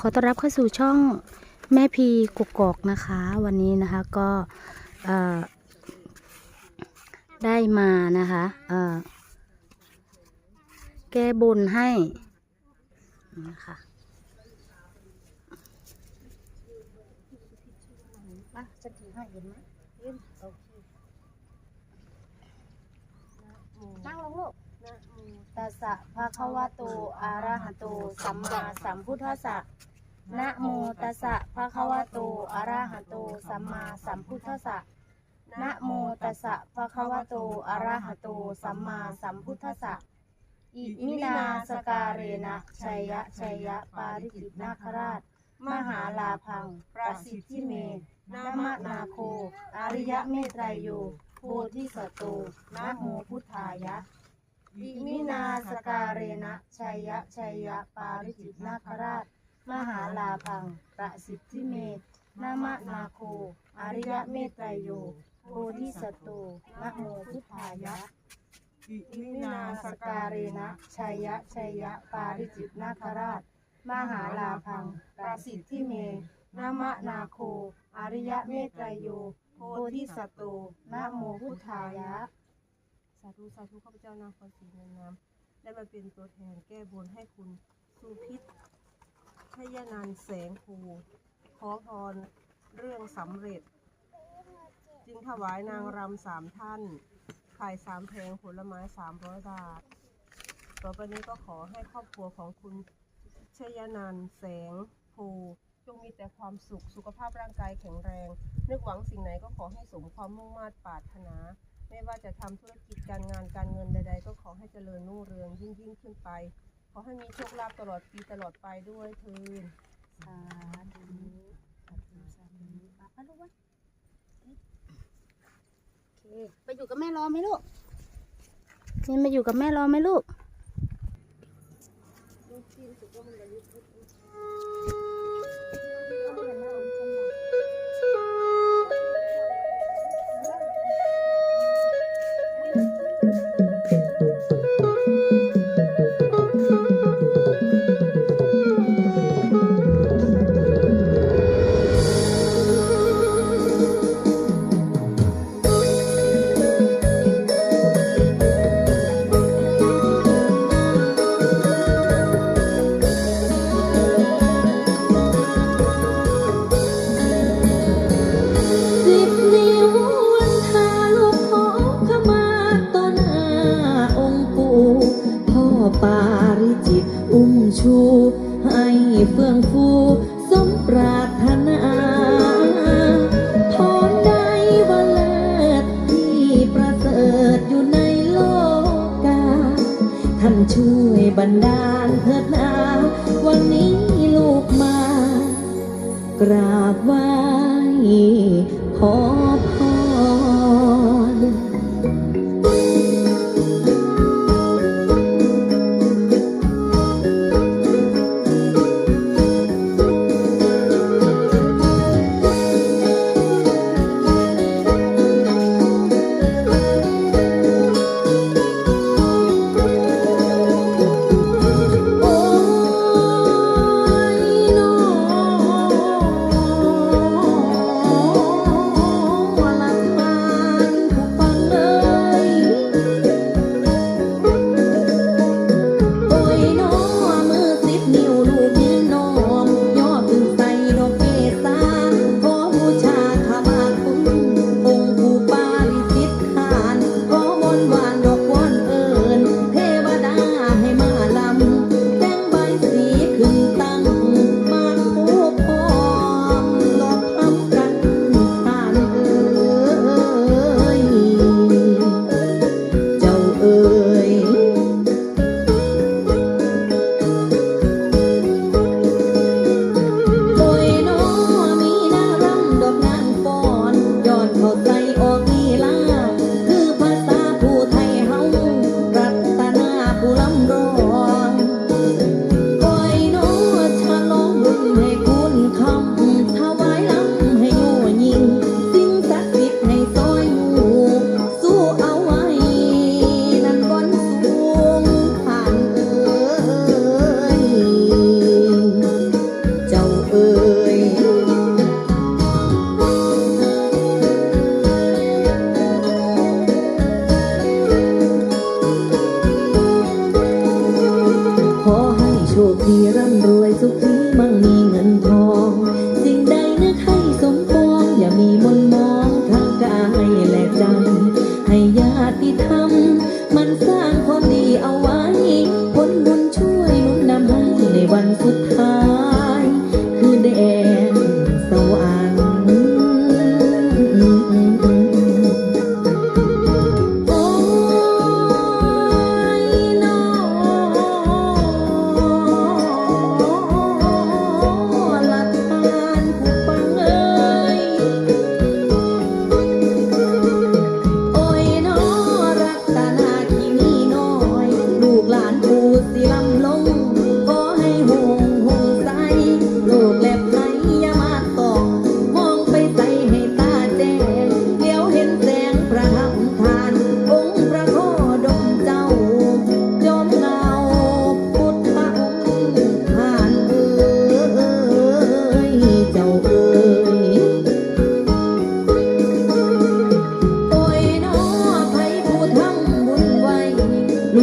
ขอต้อนรับเข้าสู่ช่องแม่พีกุกอกนะคะ วันนี้นะคะก็ได้มานะคะแก้บนให้นะคะมาจะถือให้เห็นไหมยืนโอเคนั่งลงลูก ตัสสะภะคะวะโตอะระหะโตสัมมาสัมพุทธัสสะนะโมตัสสะภะคะวะโตอะระหะโตสัมมาสัมพุทธัสสะนะโมตัสสะภะคะวะโตอะระหะโตสัมมาสัมพุทธัสสะอิมินาสการเรนะชัยยะชัยยะปาริจิตนาคราช มหาลาพัง ประสิทธิเมนามะนาโค อริยะเมตไตรโยโพธิสัตโตนะโมพุทธายะ อิมินาสการเรนะชัยยะชัยยะปาริจิตนาคราช มหาลาพัง ประสิทธิเมนามะนาโค อริยะเมตไตรโยโพธิสัตโตนะโมพุทธายะ อิมินาสการเรนะชัยยะชัยยะปาริจิตนาคราช มหาลาพัง ประสิทธิเมนามะนาโค อริยะเมตไตรโยโพธิสัตโตนะโมพุทธายะ สาธุสาธุข้าพเจ้านางพรศรีเงินนามได้มาเป็นตัวแทนแก้บนให้คุณสุพิษชยานันแสงภูขอพรเรื่องสำเร็จ จึงถวายนางรำสามท่านขายสามแพงผลไม้สามร้อยบาท ต่อไปนี้ก็ขอให้ครอบครัวของคุณชยนันแสงภูจงมีแต่ความสุขสุขภาพร่างกายแข็งแรง นึกหวังสิ่งไหนก็ขอให้สมความมุ่งมา่ปรารถนา ไม่ว่าจะทำธุรกิจการงานการเงินใด ๆ ก็ขอให้เจริญรุ่งเรืองยิ่งยิ่งขึ้นไป ขอให้มีโชคลาภตลอดปีตลอดไปด้วยเถินสาธุสาธุสาธุมาปะลูกวะโอเคไปอยู่กับแม่รอไหมลูกนี่มาอยู่กับแม่รอไหมลูกสิ กราบไหว้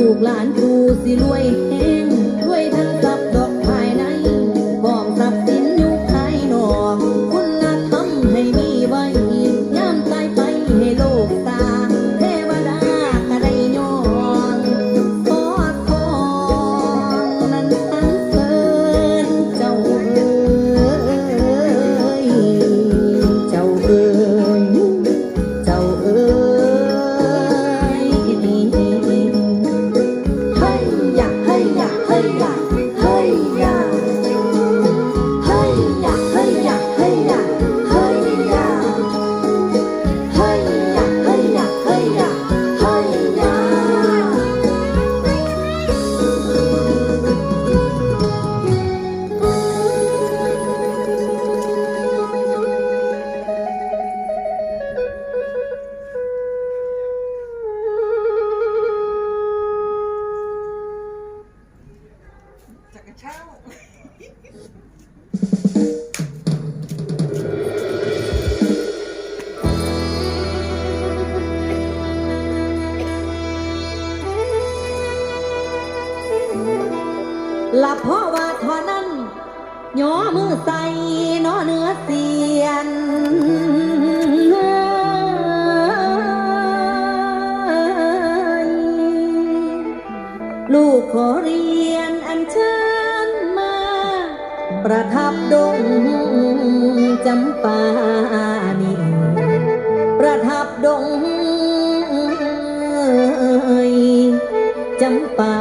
ลูกหลานกูสิรวยแหลับเพราะว่าท่อนั้นย่อมือใส่นอเนื้อเสียนลูกขอเรียนอันเชิญมา ประทับดงจำปานีประทับดงจำปา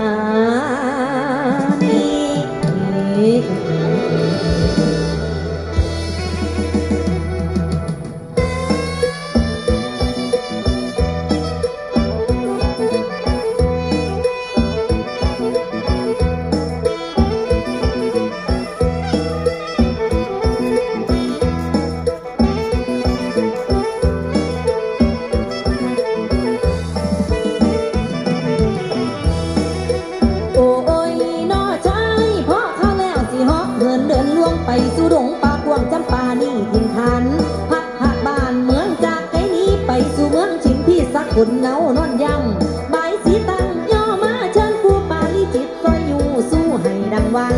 นเงานอนยำบายสีตั้งย่อมาเชิญผู้ปาลิจิตก็อยู่สู้ให้ดังหวัง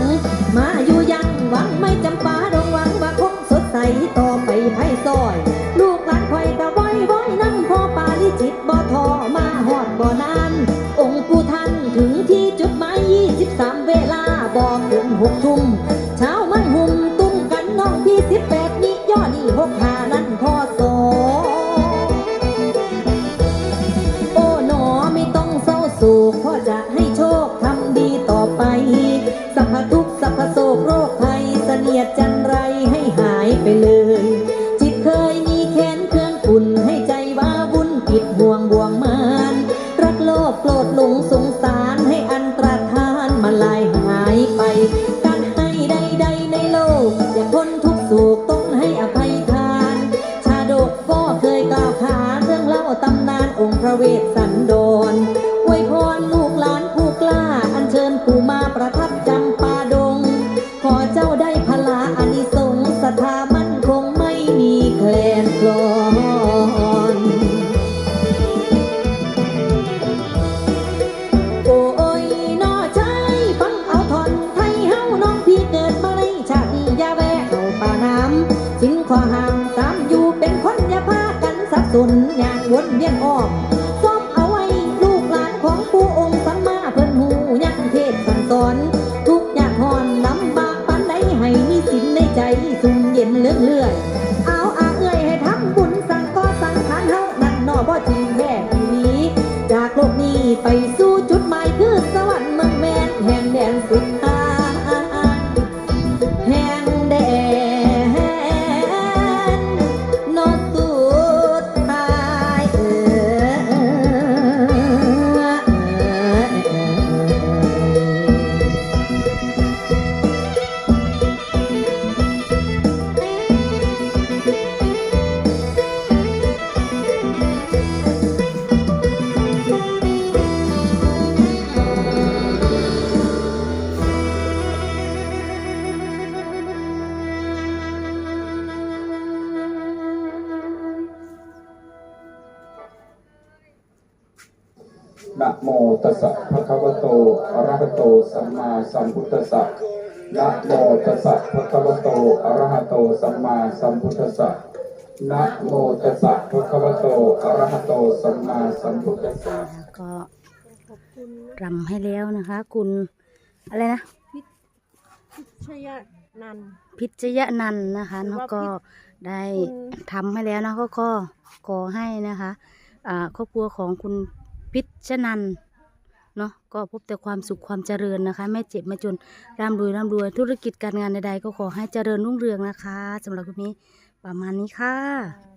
มาอยู่ยังหวังไม่จำปาดงหวังว่าคงสดใสต่อไปไพ่ซอย ลูกหลานคอยกะว้อยว้อยนั่งพ่อปาลิจิตบ่ทอมาหอดบ่นาน องค์ปู่ท่านถึงที่จุดหมายยี่สิบสามเวลาบอกถึงหกทุ่ม Мадука. ไปสู่ นะโมตัสสะภะคะวะโตอะระหะโตสัมมาสัมพุทธัสสะนะโมตัสสะภะคะวะโตอะระหะโตสัมมาสัมพุทธัสสะนะโมตัสสะภะคะวะโตอะระหะโตสัมมาสัมพุทธัสสะแล้วก็ขอบคุณนะรำให้แล้วนะคะ คุณอะไรนะพิชยานันท์พิชยนันท์นะคะหรือเนาะว่าก็พิได้คุณทำให้แล้วนะก็ก็ขอให้นะคะอ่าครอบครัวของคุณ พิชนันเนาะก็พบแต่ความสุขความเจริญนะคะ ไม่เจ็บไม่จนร่ำรวยร่ำรวยธุรกิจการงานใดๆ ก็ขอให้เจริญรุ่งเรืองนะคะสำหรับคลิปนี้ประมาณนี้ค่ะ